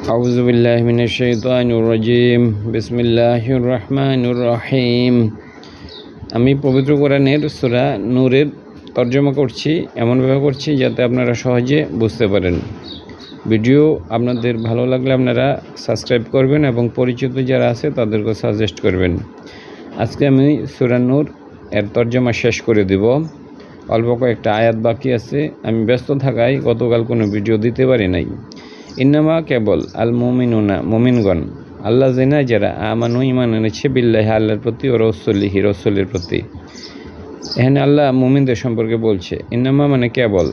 أعوذ بالله من الشيطان الرجيم بسم الله الرحمن الرحيم আমি পবিত্র কোরআনের সূরা নূরের তর্জমা করছি এমনভাবে করছি যাতে আপনারা সহজে বুঝতে পারেন ভিডিও আপনাদের ভালো লাগলে আপনারা সাবস্ক্রাইব করবেন এবং পরিচিত যারা আছে তাদেরকে সাজেস্ট করবেন আজকে আমি সূরা নূর এর তর্জমা শেষ করে দিব অল্প কয়েকটা আয়াত বাকি আছে আমি ব্যস্ত থাকায় গতকাল কোনো ভিডিও দিতে পারি নাই ইন্নামা কেবল আল মুমিনুনা মুমিনগণ। আল্লাহ জেনা যারা আমানু ইমান এনেছে, বিল্লাহ আল্লাহর প্রতি ও রসলিহি, রসলের প্রতি। এখানে আল্লাহ মুমিনদের সম্পর্কে বলছে, ইন্নামা মানে কেবল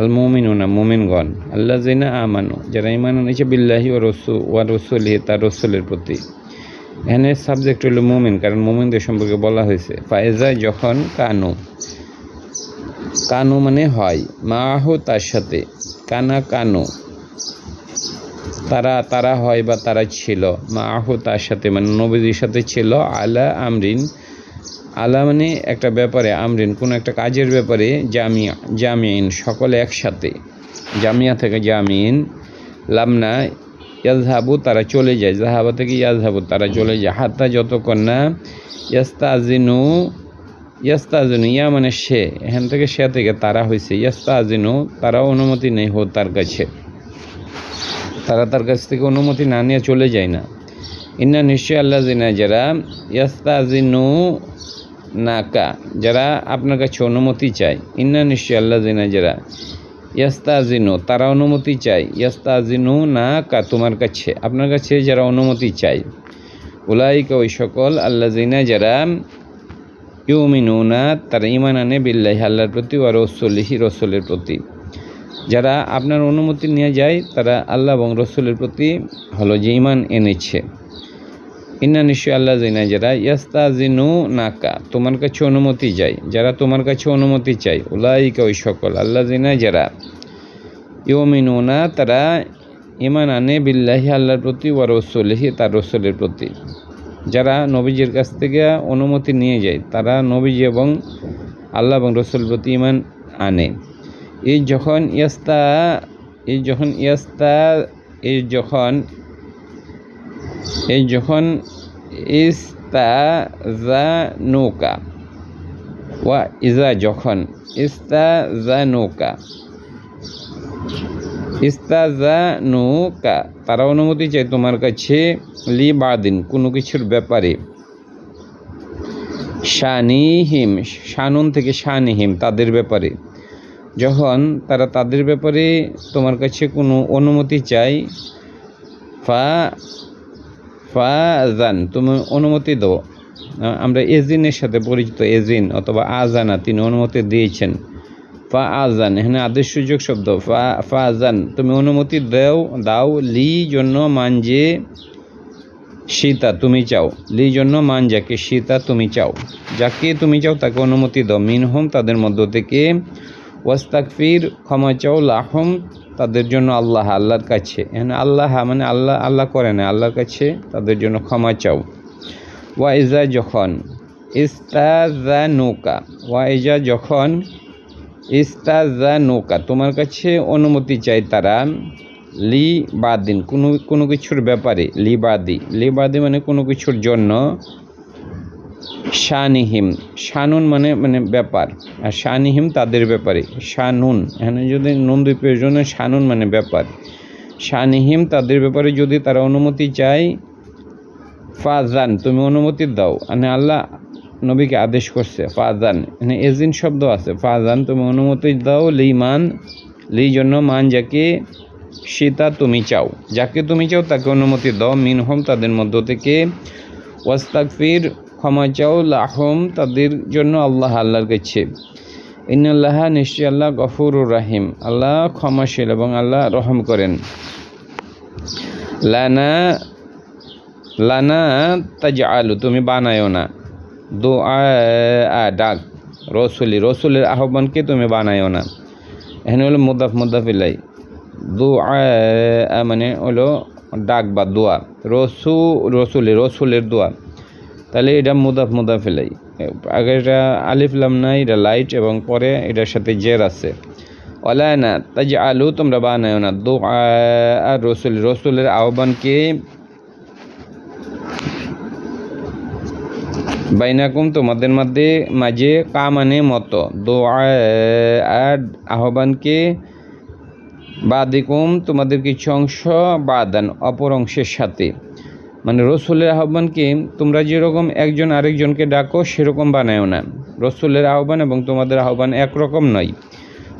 আল মুমিনুনা মুমিনগণ। আল্লাহ জেনা আমানু, যারা ইমান এনেছে, বিল্লাহি ও রসু ওয়া রসলিহি, তার রসলের প্রতি। এখানে সাবজেক্ট হলো মুমিন, কারণ মুমিনদের সম্পর্কে বলা হয়েছে ফায়েজায় যখন কানু কানু মানে হয়, মাহ তার সাথে, কানা কানু। তারা তারা হয় বা তারা ছিল। মাহ তার সাথে মানে নবীদের সাথে ছিল। আলা আমরিন, আলা মানে একটা ব্যাপারে, আমরিন, কোনো একটা কাজের ব্যাপারে জামিয়া জামিন সকলে একসাথে। জামিয়া থেকে জামিন লামনা ইয়াজহাবু তারা চলে যায়। জাহাবা থেকে ইয়াজহাবু তারা চলে যায়। হাত্তা যতক্ষণ না ইয়াস্তাজিনু ইয়াস্তাজিনু ইয়া মানে সে, এখান থেকে সে থেকে তারা হয়েছে ইয়াস্তাজিনু তারা অনুমতি নেই হো তার কাছে। তারা তার কাছ থেকে অনুমতি না নিয়ে চলে যায় না। ইন্না নিশ্চয় আল্লাহ জিনা যারা ইয়াস্তাজিনু নাকা, যারা আপনার কাছে অনুমতি চায়, ইন্না নিশ্চয় আল্লাহ জিনা যারা ইয়াস্তাজিনু তারা অনুমতি চায় ইয়াস্তাজিনু না কা তোমার কাছে, আপনার কাছে যারা অনুমতি চায়। উলাইকা ওই সকল আল্লাহ জিনা যারা ইউমিনুনা, তারা ইমান আনে বিল্লাহ, আল্লাহর প্রতি ও রসলিহি, রসলের প্রতি। যারা আপনার অনুমতি নিয়ে যায়, তারা আল্লাহ এবং রসুলের প্রতি হলো যে ইমান এনেছে। ইন্না নিশ্চয় আল্লাহ জিনা যারা ইয়াস্তা জিনু নাকা তোমার কাছে অনুমতি যায় যারা তোমার কাছে অনুমতি চাই উলাইকা ওই সকল। আল্লাহ জিনা যারা। ইউমিনুনা, তারা ইমান আনে বিল্লাহি, আল্লাহর প্রতি ও রসুলহি, তার রসুলের প্রতি। যারা নবীজির কাছ থেকে অনুমতি নিয়ে যায়, তারা নবীজি এবং আল্লাহ এবং রসুল প্রতি ইমান আনে। এই যখন ইয়াস্তা, এই যখন ইয়াস্তা, এই যখন এই যখন ইস্তা জা নৌকা, ওয়া ইজা যখন, ইস্তা জা নৌকা, ইস্তা জা নৌকা, তারা অনুমতি চাই তোমার কাছে লি বাদিন, কোনো কিছুর ব্যাপারে। শানিহিম, শানুন থেকে শানিহিম, তাদের ব্যাপারে। যখন তারা তাদের ব্যাপারে তোমার কাছে কোনো অনুমতি চাই ফা ফা জান, তুমি অনুমতি দাও। আমরা এজিনের সাথে পরিচিত এজিন অথবা আজানা, তিনি অনুমতি দিয়েছেন। ফা আজান, এখানে আদেশ সুযোগ শব্দ, ফা ফা আজান তুমি অনুমতি দাও দাও লি জন্য মানজে সীতা তুমি চাও। লি জন্য মান যাকে সীতা তুমি চাও। যাকে তুমি চাও তাকে অনুমতি দাও। মিনহম তাদের মধ্য থেকে ওয়াস্তাকফির ক্ষমা চাও লাহম, তাদের জন্য আল্লাহ আল্লাহর কাছে। এখানে আল্লাহ মানে আল্লাহ আল্লাহ করে না, আল্লাহর কাছে তাদের জন্য ক্ষমা চাও। ওয়াইজা যখন ইস্তাজা নৌকা ওয়াইজা যখন ইস্তাজা নৌকা তোমার কাছে অনুমতি চাই তারা, লি বাদিন, কোনো কোনো কিছুর ব্যাপারে, লি বাদি লি বাদি মানে কোনো কিছুর জন্য শানিহিম। শানুন মানে মানে ব্যাপার। আর শানিহিম তাদের ব্যাপারে। শানুন। এখানে যদি নুন দুই প্রয়োজন, শানুন মানে ব্যাপার। শানিহিম তাদের ব্যাপারে যদি তারা অনুমতি চায়, ফাজান, তুমি অনুমতি দাও। মানে আল্লাহ নবীকে আদেশ করছে, ফাজান। মানে এজিন শব্দ আছে, ফাজান, তুমি অনুমতি দাও লি মান লি জন্য মান যাকে সীতা তুমি চাও। যাকে তুমি চাও তাকে অনুমতি দাও। মিনহম তাদের মধ্য থেকে। ওয়াস্তাকফির ক্ষমা চাও লাহম, তাদের জন্য আল্লাহ আল্লাহর কাছে। ইন্নাল্লাহ নিশ্চয় আল্লাহ গফুর রাহিম। আল্লাহ ক্ষমাশীল এবং আল্লাহ রহম করেন। লানা লানা তাজ আলু তুমি বানায়ও না। দো আ, ডাক। রসুলি, রসুলের আহ্বানকে তুমি বানায়ও না। এখানে হলো মুদাফ মুদাফিলাই দু মানে হলো ডাক বা দোয়া। রসু, রসুলি, রসুলের দোয়া। তাহলে এটা মুদাফ মুদাফিলাই আগে এটা আলিফলাম নাই, এটা লাইট এবং পরে এটার সাথে জের আছে। ওলা না যে আলু তোমরা বানায় না। দো আর রসুল, রসুলের আহ্বানকে বাইনাকুম, তোমাদের মধ্যে মাঝে কামানে মতো। দো আর আহ্বানকে বাদিকুম, তোমাদের কিছু অংশ বাদান, অপর অংশের সাথে। মানে রসুলের আহ্বানকে তোমরা যেরকম একজন আরেকজনকে ডাকো, সেরকম বানায়ও না। রসুলের আহ্বান এবং তোমাদের আহ্বান একরকম নয়।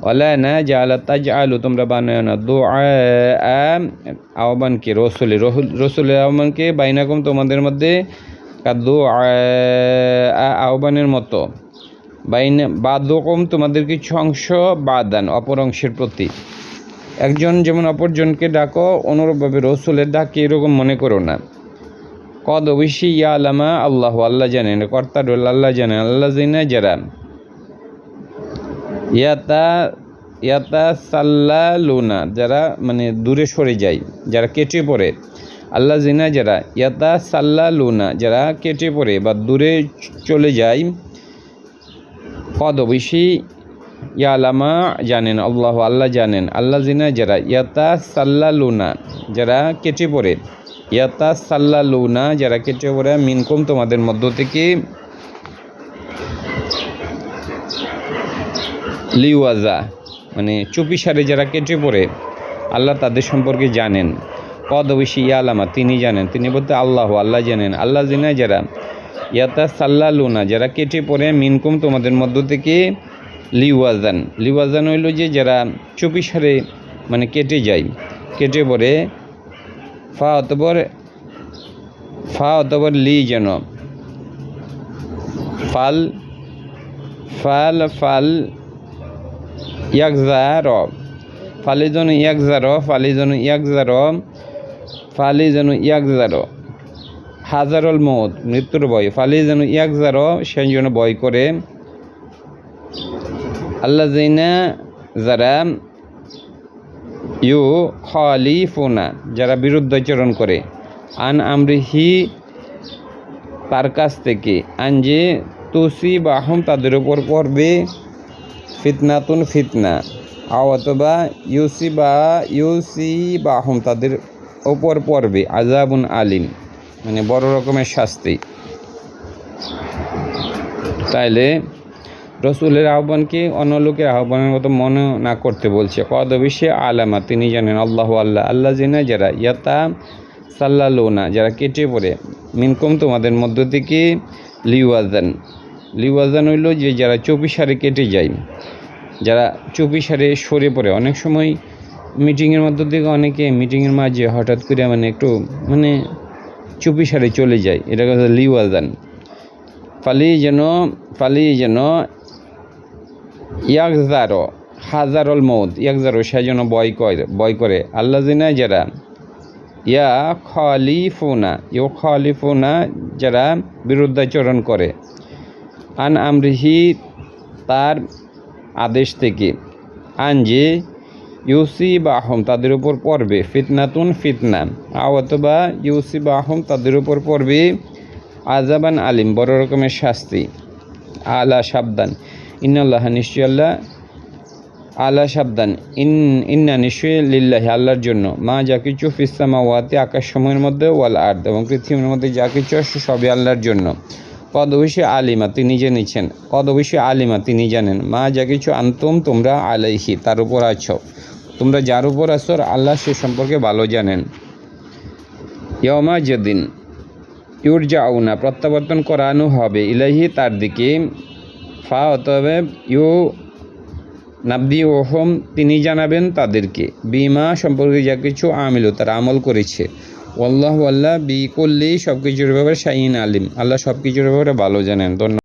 ওলা না যা আল্লাহ তাজ আলু তোমরা বানায় না দো আহ্বানকে রসুলের রসুলের আহ্বানকে বাইনাকুম তোমাদের মধ্যে? দো আহ্বানের মতো। বাইন, বাদকম তোমাদের কিছু অংশ বাদান, অপর অংশের প্রতি। একজন যেমন অপরজনকে ডাকো, অনুরূপভাবে রসুলের ডাকে এরকম মনে করো না। কদ অবশ্যই ইয়া আলামা আল্লাহ আল্লাহ জানেন কর্তার আল্লাহ জানেন, আল্লাহ জিনা যারা ইয়াতা ইয়াতা সাল্লা লুনা যারা মানে দূরে সরে যায়, যারা কেটে পড়ে। আল্লাহ জিনা যারা, ইয়াতা সাল্লা লুনা যারা কেটে পড়ে বা দূরে চলে যায়, কদ অবশ্যই ইয়ালামা জানেন, আল্লাহ আল্লাহ জানেন। আল্লাহ জিনা যারা, ইয়াতা সাল্লা লুনা যারা কেটে পড়ে। ইয়াতা সাল্লা লুনা যারা কেটে পড়ে মিনকুম তোমাদের মধ্য থেকে লিওয়াজা মানে চুপিসারে যারা কেটে পড়ে, আল্লাহ তাদের সম্পর্কে জানেন। কদ অবশ্যই ইয়া আলামা তিনি জানেন। তিনি বলতে আল্লাহ আল্লাহ জানেন। আল্লাহ জিনা যারা ইয়াতা সাল্লা লুনা যারা কেটে পড়ে মিনকুম তোমাদের মধ্য থেকে লিওয়াজান। লিওয়াজান হইল যে যারা চুপিসারে মানে কেটে যায়, কেটে পড়ে ফা অতবর ফা অতবর লি যেন। ফাল ফাল ফাল ইয়াকজার ফালিজন ইয়াকজার ফালিজন ইয়াকজার ফালিজন ইয়াকজার হাজারল মত মৃত্যুর ভয়। ফালি যেন ইয়াকজার সে যেন করে। আল্লাহ জিনা যারা ইউ খলিফোনা যারা বিরুদ্ধাচরণ করে। আন আমরিহি, তার কাছ থেকে। আন যে তুসি বা আহম তাদের উপর পড়বে ফিতনাতুন ফিতনা। আও অথবা ইউসি বা ইউসি বাহম তাদের ওপর পড়বে আজাবুন আলিম মানে বড় রকমের শাস্তি। তাইলে রসুলের আহ্বানকে অন্য লোকের আহ্বানের মতো মনে না করতে বলছে। কদ বিশ্বে আলামা, তিনি জানেন, আল্লাহ আল্লাহ আল্লাহ জিনা যারা, ইয়াতা সাল্লালোনা, যারা কেটে পড়ে, মিনকম তোমাদের মধ্য থেকে লিওয়াজান। লিওয়াজান হইল যে যারা চৌপিসারে কেটে যায়, যারা চৌপিসারে সরে পড়ে। অনেক সময় মিটিংয়ের মধ্য থেকে অনেকে মিটিংয়ের মাঝে হঠাৎ করে মানে একটু মানে চুপিসারে চলে যায়। এটা কথা লিওয়াজান। ফালি যেন ফালি যেন ইয়াকজারো হাজারল মৌদ ইয়াকজারো সে যেন বয় করে বয় করে আল্লাহ জিনা যারা, ইয়া খলিফুনা, ইউ খলিফুনা যারা বিরুদ্ধাচরণ করে, আন আমরিহি তার আদেশ থেকে, আন যে ইউসি বা আহম তাদের উপর পড়বে, ফিতনাতুন ফিতনা অথবা ইউসি বা আহম তাদের উপর পড়বে আজাবান আলিম, বড় রকমের শাস্তি, আলা সাবধান। ইন্নাল্লাহ নিশ্চয় আল্লাহ আলা সাবধান ইন ইন্না নিশ্চয় লিল্লাহি, আল্লাহর জন্য। মা যা কিছু ফিসামা ওয়াতে আকাশ সময়ের মধ্যে ওয়াল আর্দ, এবং পৃথিবীর মধ্যে যা কিছু আছে সবই আল্লাহর জন্য। কদ অবশ্যই আলিমা, তিনি জেনেছেন। কদ অবশ্যই আলিমা, তিনি জানেন। মা যা কিছু আন্তম, তোমরা আলাইহি, তার উপর আছো। তোমরা যার উপর আছো আল্লাহ সে সম্পর্কে ভালো জানেন। ইয়মা যেদিন ইউর যাউনা প্রত্যাবর্তন করানো হবে ইলাহি তার দিকে। ফা অতএবে ইউ নাবদি ওহম, তিনি জানাবেন তাদেরকে। বিমা সম্পর্কে যা কিছু আমিল, তারা আমল করেছে। আল্লাহ আল্লাহ বি করলেই সব কিছুর ব্যাপারে শাহিন আলিম। আল্লাহ সব কিছুর ব্যাপারে ভালো জানেন। ধন্যবাদ।